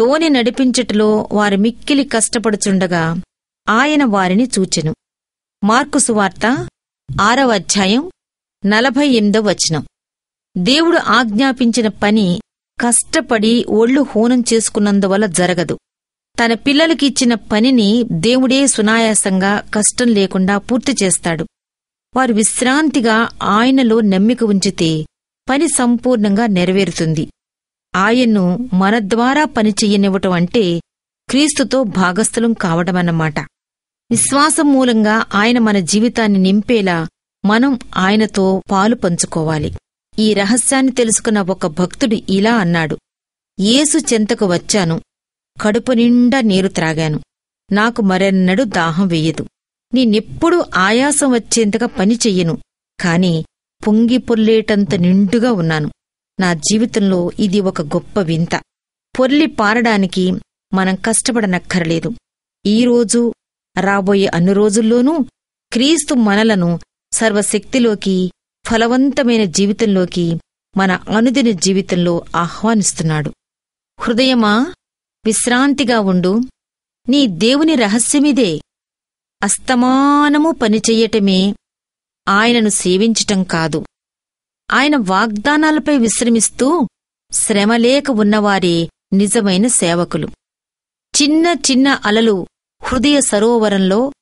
దోణి నడిపించుటలో వారు మిక్కిలి కష్టపడుచుండగా ఆయన వారిని చూచెను. మార్కు సువార్త ఆరవ అధ్యాయం నలభై ఎనిమిదవ వచనం. దేవుడు ఆజ్ఞాపించిన పని కష్టపడి ఒళ్ళు హోనం చేసుకున్నందువల్ల జరగదు. తన పిల్లలకిచ్చిన పనిని దేవుడే సునాయాసంగా కష్టం లేకుండా పూర్తి చేస్తాడు. వారు విశ్రాంతిగా ఆయనలో నమ్మిక ఉంచితే పని సంపూర్ణంగా నెరవేరుతుంది. ఆయన్ను మన ద్వారా పనిచెయ్యనివ్వటం అంటే క్రీస్తుతో భాగస్థలం కావడమన్నమాట విశ్వాసం మూలంగా ఆయన మన జీవితాన్ని నింపేలా మనం ఆయనతో పాలు పంచుకోవాలి. ఈ రహస్యాన్ని తెలుసుకున్న ఒక భక్తుడు ఇలా అన్నాడు. ఏసు చెంతకు వచ్చాను. కడుపు నిండా నీరు త్రాగాను. నాకు మరెన్నడూ దాహం వెయ్యదు నేనెప్పుడూ ఆయాసం వచ్చేంతగా పని చెయ్యను. కాని పొంగి పొర్లేటంత నిండుగా ఉన్నాను. నా జీవితంలో ఇది ఒక గొప్ప వింత. పొర్లి పారడానికి మనం కష్టపడనక్కరలేదు. ఈరోజు రాబోయే అన్ని రోజుల్లోనూ క్రీస్తు మనలను సర్వశక్తిలోకి ఫలవంతమైన జీవితంలోకి మన అనుదిన జీవితంలో ఆహ్వానిస్తున్నాడు. హృదయమా విశ్రాంతిగా ఉండు. నీ దేవుని రహస్యమిదే. అస్తమానము పనిచెయ్యటమే ఆయనను సేవించటం కాదు. ఆయన వాగ్దానాలపై విశ్రమిస్తూ శ్రమలేక ఉన్నవారే నిజమైన సేవకులు. చిన్న చిన్న అలలు హృదయ సరోవరంలో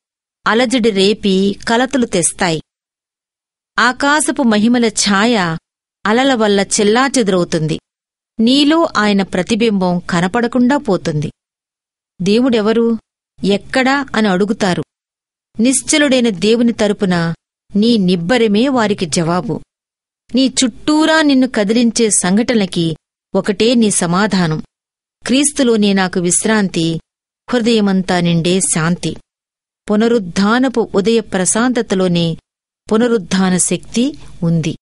అలజడి రేపి కలతలు తెస్తాయి. ఆకాశపు మహిమల ఛాయ అలల వల్ల చెల్లాచెదురవుతుంది. నీలో ఆయన ప్రతిబింబం కనపడకుండా పోతుంది. దేవుడెవరు? ఎక్కడా అని అడుగుతారు. నిశ్చలుడైన దేవుని తరపున నీ నిబ్బరమే వారికి జవాబు. నీ చుట్టూరా నిన్ను కదిలించే సంఘటనలకి ఒకటే నీ సమాధానం. క్రీస్తులోనే నాకు విశ్రాంతి హృదయమంతా నిండే శాంతి. పునరుద్ధానపు ఉదయ ప్రశాంతతలోనే పునరుద్ధాన శక్తి ఉంది.